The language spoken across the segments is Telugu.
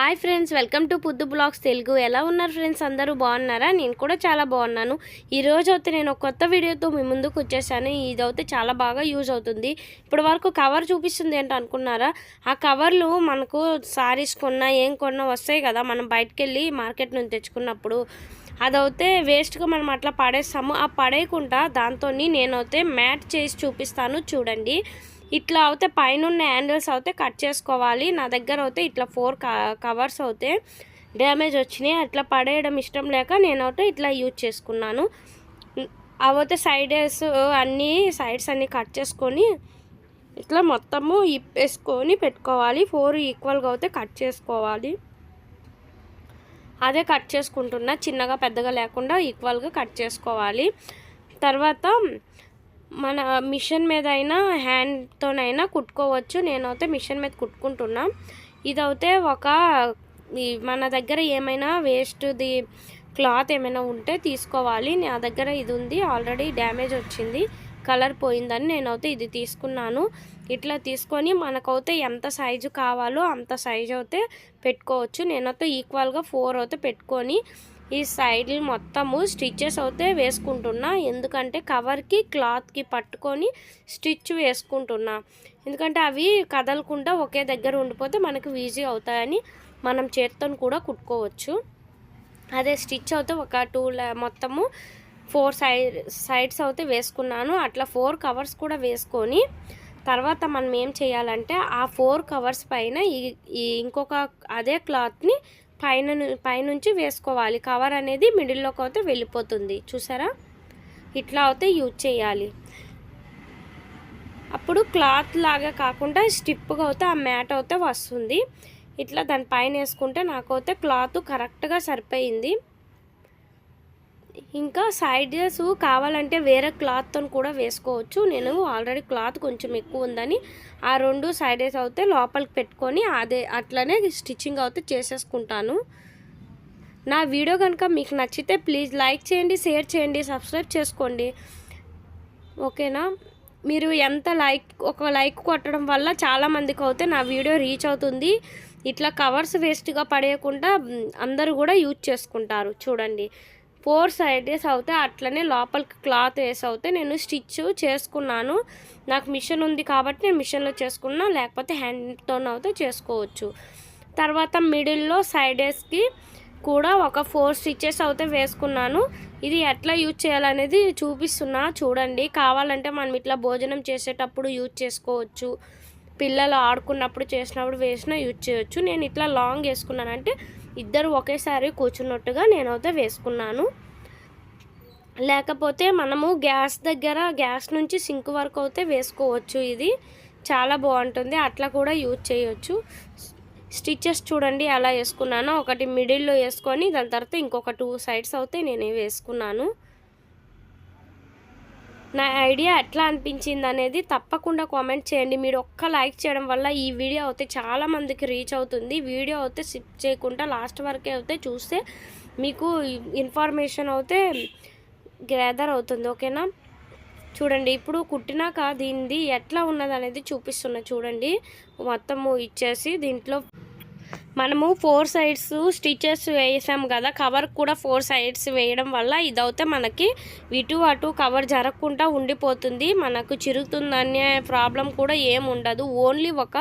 Hi friends welcome to Puddu blogs Telugu. ఎలా ఉన్నారు ఫ్రెండ్స్? అందరూ బాగున్నారా? నేను కూడా చాలా బాగున్నాను. ఈరోజు అయితే నేను కొత్త వీడియోతో మీ ముందుకు వచ్చేసాను. ఇది అయితే చాలా బాగా యూజ్ అవుతుంది. ఇప్పుడు వరకు కవర్ చూపిస్తుంది ఏంటో అనుకున్నారా? ఆ కవర్లు మనకు సారీస్ కొన్నా ఏం కొన్నా వస్తాయి కదా. మనం బయటకు వెళ్ళి మార్కెట్ నుంచి తెచ్చుకున్నప్పుడు అదైతే వేస్ట్గా మనం అట్లా పడేస్తాము. ఆ పడేయకుండా దాంతో నేనైతే మ్యాట్ చేసి చూపిస్తాను. చూడండి. ఇట్లా అయితే పైన ఉన్న హ్యాండిల్స్ అయితే కట్ చేసుకోవాలి. నా దగ్గర అయితే ఇట్లా ఫోర్ కవర్స్ అయితే డ్యామేజ్ వచ్చినాయి. అట్లా పడేయడం ఇష్టం లేక నేనైతే ఇట్లా యూజ్ చేసుకున్నాను. అవైతే సైడెస్ అన్నీ సైడ్స్ అన్నీ కట్ చేసుకొని ఇట్లా మొత్తము ఇప్పేసుకొని పెట్టుకోవాలి. ఫోర్ ఈక్వల్గా అయితే కట్ చేసుకోవాలి. అదే కట్ చేసుకుంటున్నా. చిన్నగా పెద్దగా లేకుండా ఈక్వల్గా కట్ చేసుకోవాలి. తర్వాత మన మిషన్ మీద అయినా హ్యాండ్తోనైనా కుట్టుకోవచ్చు. నేనైతే మిషన్ మీద కుట్టుకుంటున్నా. ఇదైతే ఒక మన దగ్గర ఏమైనా వేస్ట్ది క్లాత్ ఏమైనా ఉంటే తీసుకోవాలి. నా దగ్గర ఇది ఉంది. ఆల్రెడీ డ్యామేజ్ వచ్చింది. కలర్ పోయిందని నేనైతే ఇది తీసుకున్నాను. ఇట్లా తీసుకొని మనకైతే ఎంత సైజు కావాలో అంత సైజు అయితే పెట్టుకోవచ్చు. నేనైతే ఈక్వల్గా ఫోర్ అయితే పెట్టుకొని ఈ సైడ్ మొత్తము స్టిచ్చెస్ అయితే వేసుకుంటున్నా. ఎందుకంటే కవర్కి క్లాత్కి పట్టుకొని స్టిచ్ వేసుకుంటున్నా. ఎందుకంటే అవి కదలకుండా ఒకే దగ్గర ఉండిపోతే మనకు ఈజీ అవుతాయని మనం చేత్తో కూడా కుట్టుకోవచ్చు. అదే స్టిచ్ అయితే ఒక టూ మొత్తము ఫోర్ సైడ్ సైడ్స్ అయితే వేసుకున్నాను. అట్లా ఫోర్ కవర్స్ కూడా వేసుకొని తర్వాత మనం ఏం చేయాలంటే ఆ ఫోర్ కవర్స్ పైన ఈ ఇంకొక అదే క్లాత్ని పైన పైనుంచి వేసుకోవాలి. కవర్ అనేది మిడిల్లోకి అయితే వెళ్ళిపోతుంది. చూసారా? ఇట్లా అయితే యూజ్ చేయాలి. అప్పుడు క్లాత్ లాగా కాకుండా స్టిప్గా అయితే ఆ మ్యాట్ అయితే వస్తుంది. ఇట్లా దాని పైన వేసుకుంటే నాకైతే క్లాత్ కరెక్ట్గా సరిపోయింది. ఇంకా సైడ్స్ కావాలంటే వేరే క్లాత్తో కూడా వేసుకోవచ్చు. నేను ఆల్రెడీ క్లాత్ కొంచెం ఎక్కువ ఉందని ఆ రెండు సైడెస్ అయితే లోపలికి పెట్టుకొని అదే అట్లనే స్టిచ్చింగ్ అయితే చేసేసుకుంటాను. నా వీడియో కనుక మీకు నచ్చితే ప్లీజ్ లైక్ చేయండి షేర్ చేయండి సబ్స్క్రైబ్ చేసుకోండి. ఓకేనా? మీరు ఎంత లైక్ ఒక లైక్ కొట్టడం వల్ల చాలామందికి అయితే నా వీడియో రీచ్ అవుతుంది. ఇట్లా కవర్స్ వేస్ట్గా పడేయకుండా అందరూ కూడా యూజ్ చేసుకుంటారు. చూడండి. ఫోర్ సైడెస్ అవుతే అట్లనే లోపలికి క్లాత్ వేసి అవుతే నేను స్టిచ్ చేసుకున్నాను. నాకు మిషన్ ఉంది కాబట్టి నేను మిషన్లో చేసుకున్నా లేకపోతే హ్యాండ్తో అయితే చేసుకోవచ్చు. తర్వాత మిడిల్లో సైడెస్కి కూడా ఒక ఫోర్ స్టిచ్చెస్ అయితే వేసుకున్నాను. ఇది ఎట్లా యూజ్ చేయాలనేది చూపిస్తున్నా చూడండి. కావాలంటే మనం ఇట్లా భోజనం చేసేటప్పుడు యూజ్ చేసుకోవచ్చు. పిల్లలు ఆడుకున్నప్పుడు చేసినప్పుడు వేసినా యూజ్ చేయొచ్చు. నేను ఇట్లా లాంగ్ వేసుకున్నానంటే ఇద్దరు ఒకేసారి కూర్చున్నట్టుగా నేనైతే వేసుకున్నాను. లేకపోతే మనము గ్యాస్ దగ్గర గ్యాస్ నుంచి సింక్ వరకు అయితే వేసుకోవచ్చు ఇది. చాలా బాగుంటుంది. అట్లా కూడా యూజ్ చేయొచ్చు. స్టిచ్చెస్ చూడండి అలా వేసుకున్నాను. ఒకటి మిడిల్లో వేసుకొని దాని తర్వాత ఇంకొక టూ సైడ్స్ అయితే నేను వేసుకున్నాను. నా ఐడియా ఎట్లా అనిపించింది అనేది తప్పకుండా కామెంట్ చేయండి. మీరు ఒక్క లైక్ చేయడం వల్ల ఈ వీడియో అయితే చాలామందికి రీచ్ అవుతుంది. వీడియో అయితే సిప్ చేయకుండా లాస్ట్ వరకే అయితే చూస్తే మీకు ఇన్ఫర్మేషన్ అయితే గ్యాదర్ అవుతుంది. ఓకేనా? చూడండి ఇప్పుడు కుట్టినాక దీనిది ఎట్లా ఉన్నది అనేది చూపిస్తున్నా. చూడండి మొత్తము ఇచ్చేసి దీంట్లో మనము ఫోర్ సైడ్స్ స్టిచెస్ వేసాం కదా కవర్ కూడా ఫోర్ సైడ్స్ వేయడం వల్ల ఇదైతే మనకి ఇటు అటు కవర్ జరగకుండా ఉండిపోతుంది. మనకు చిరుగుతుందనే ప్రాబ్లం కూడా ఏం ఉండదు. ఓన్లీ ఒక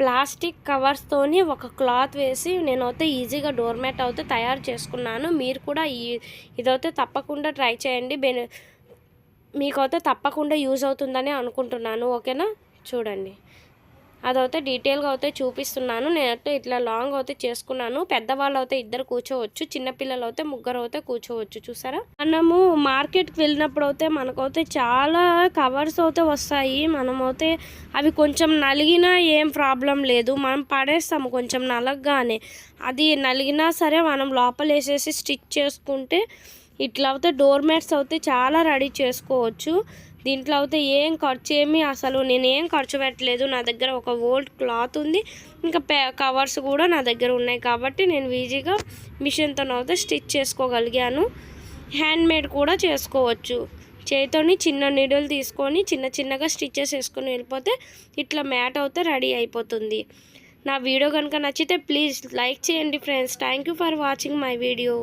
ప్లాస్టిక్ కవర్స్తోని ఒక క్లాత్ వేసి నేనైతే ఈజీగా డోర్ మ్యాట్ అయితే తయారు చేసుకున్నాను. మీరు కూడా ఈ ఇదైతే తప్పకుండా ట్రై చేయండి. బెని మీకైతే తప్పకుండా యూజ్ అవుతుందని అనుకుంటున్నాను. ఓకేనా? చూడండి. అదైతే డీటెయిల్గా అయితే చూపిస్తున్నాను. నేనైతే ఇట్లా లాంగ్ అయితే చేసుకున్నాను. పెద్దవాళ్ళు అయితే ఇద్దరు కూర్చోవచ్చు. చిన్నపిల్లలు అయితే ముగ్గురు అయితే కూర్చోవచ్చు. చూసారా? మనము మార్కెట్కి వెళ్ళినప్పుడు అయితే మనకైతే చాలా కవర్స్ అయితే వస్తాయి. మనమైతే అవి కొంచెం నలిగినా ఏం ప్రాబ్లం లేదు. మనం పడేస్తాము కొంచెం నలగగానే. అది నలిగినా సరే మనం లోపల వేసేసి స్టిచ్ చేసుకుంటే ఇట్లా అయితే డోర్ మ్యాట్స్ అయితే చాలా రెడీ చేసుకోవచ్చు. దీంట్లో అయితే ఏం ఖర్చు ఏమి అసలు నేను ఏం ఖర్చు పెట్టలేదు. నా దగ్గర ఒక ఓల్డ్ క్లాత్ ఉంది. ఇంకా కవర్స్ కూడా నా దగ్గర ఉన్నాయి కాబట్టి నేను ఈజీగా మిషన్తో అయితే స్టిచ్ చేసుకోగలిగాను. హ్యాండ్మేడ్ కూడా చేసుకోవచ్చు. చేతితోని చిన్న నీడలు తీసుకొని చిన్న చిన్నగా స్టిచ్చెస్ వేసుకొని వెళ్ళిపోతే ఇట్లా మ్యాట్ అయితే రెడీ అయిపోతుంది. నా వీడియో కనుక నచ్చితే ప్లీజ్ లైక్ చేయండి friends. Thank you for watching my video.